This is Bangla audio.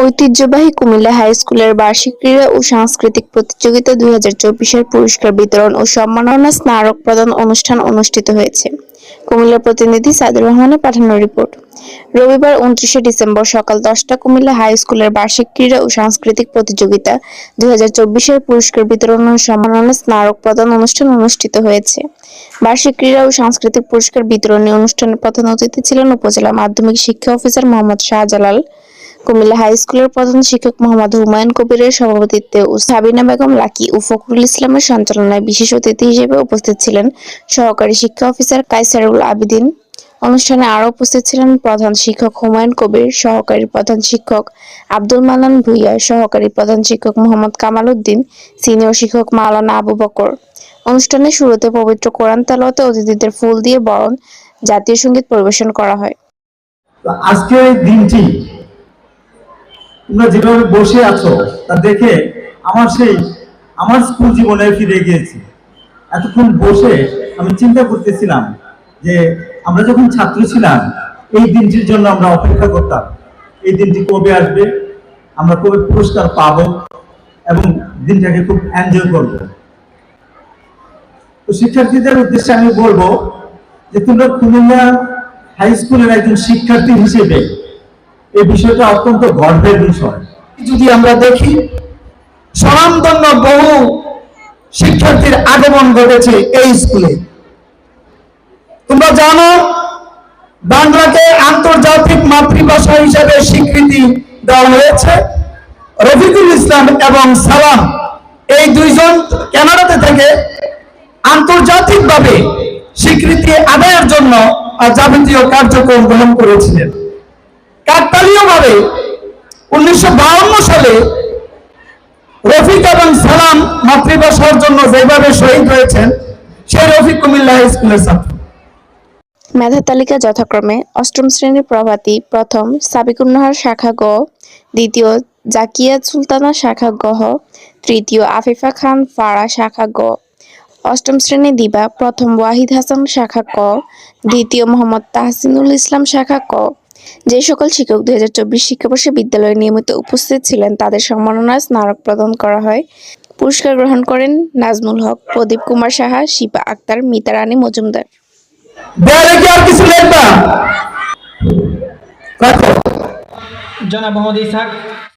ঐতিহ্যবাহী কুমিল্লা হাই স্কুলের বার্ষিক ক্রীড়া ও সাংস্কৃতিক প্রতিযোগিতা দুই হাজার চব্বিশের পুরস্কার বিতরণ ও সম্মাননা স্মারক প্রদান অনুষ্ঠান অনুষ্ঠিত হয়েছে। কুমিল্লা প্রতিনিধি সাইদুর রহমানের পাঠানো রিপোর্ট। রবিবার উনত্রিশে ডিসেম্বর সকাল দশটা কুমিল্লা হাই স্কুলের বার্ষিক ক্রীড়া ও সাংস্কৃতিক প্রতিযোগিতা দুই চব্বিশের পুরস্কার বিতরণ ও সম্মাননা স্মারক প্রদান অনুষ্ঠান অনুষ্ঠিত হয়েছে। বার্ষিক ক্রীড়া ও সাংস্কৃতিক পুরস্কার বিতরণী অনুষ্ঠানের প্রধান অতিথি ছিলেন উপজেলা মাধ্যমিক শিক্ষা অফিসার মোহাম্মদ শাহজালাল কুমিল্লা হাই স্কুলের প্রধান শিক্ষক মোহাম্মদ হুমায়ুন কবিরের সভাপতিত্বে ও সাবিনা বেগম লাকি ও ফখরুল ইসলামের সঞ্চালনায় বিশেষ অতিথি হিসেবে উপস্থিত ছিলেন সহকারী শিক্ষা অফিসার কাইসারুল আবিদিন। অনুষ্ঠানে আরও উপস্থিত ছিলেন প্রধান শিক্ষক হুমায়ুন কবির, সহকারী প্রধান শিক্ষক আব্দুল মান্নান ভুইয়া, সহকারী প্রধান শিক্ষক মোহাম্মদ কামাল উদ্দিন, সিনিয়র শিক্ষক মাওলানা আবু বকর। অনুষ্ঠানের শুরুতে পবিত্র কোরআন তেলাওয়াতে অতিথিদের ফুল দিয়ে বরণ জাতীয় সংগীত পরিবেশন করা হয়। আজকের এই দিনটি তোমরা যেভাবে বসে আছো, তা দেখে আমার সেই, আমার স্কুল জীবনে ফিরে গিয়েছি। এতক্ষণ বসে আমি চিন্তা করতেছিলাম যে আমরা যখন ছাত্র ছিলাম, এই দিনটির জন্য আমরা অপেক্ষা করতাম। এই দিনটি কবে আসবে? আমরা কবে পুরস্কার পাবো? এবং দিনটাকে খুব এনজয় করব। তো শিক্ষার্থীদের উদ্দেশ্যে আমি বলব যে তোমরা কুমিল্লা হাই স্কুলের একজন শিক্ষার্থী হিসেবে এই বিষয়টা অত্যন্ত গর্বের বিষয়। যদি আমরা দেখি, স্বনামধন্য বহু শিক্ষার্থীর আগমন ঘটেছে এই স্কুলে। তোমরা জানো, বাংলাকে আন্তর্জাতিক মাতৃভাষা হিসেবে স্বীকৃতি দেওয়া হয়েছে। রফিকুল ইসলাম এবং সালাম এই দুইজন কানাডাতে থেকে আন্তর্জাতিকভাবে স্বীকৃতি আদায়ের জন্য যাবতীয় কার্যক্রম গ্রহণ করেছিলেন। কাকতালীয়ভাবে উনিশশো সালে রফিক এবং সালাম মাতৃভাষার জন্য যেভাবে শহীদ হয়েছেন, সেই রফিক কুমিল্লা হাই স্কুলের ছাত্র। মেধা তালিকা যথাক্রমে অষ্টম শ্রেণির প্রভাতী প্রথম সাবিকুন্নাহার শাখা গ, দ্বিতীয় জাকিয়া সুলতানা শাখা গহ তৃতীয় আফিফা খান ফাড়া শাখা গ, অষ্টম শ্রেণি দিবা প্রথম ওয়াহিদ হাসান শাখা ক, দ্বিতীয় মোহাম্মদ তাহসিনুল ইসলাম শাখা ক যে সকল শিক্ষক দুই হাজার চব্বিশ শিক্ষাবর্ষে বিদ্যালয়ে নিয়মিত উপস্থিত ছিলেন তাদের সম্মাননায় স্মারক প্রদান করা হয়। পুরস্কার গ্রহণ করেন নাজমুল হক প্রদীপ কুমার সাহা শিপা আক্তার মিতা রানী মজুমদার। জনাব মোহাম্মদ ইসাক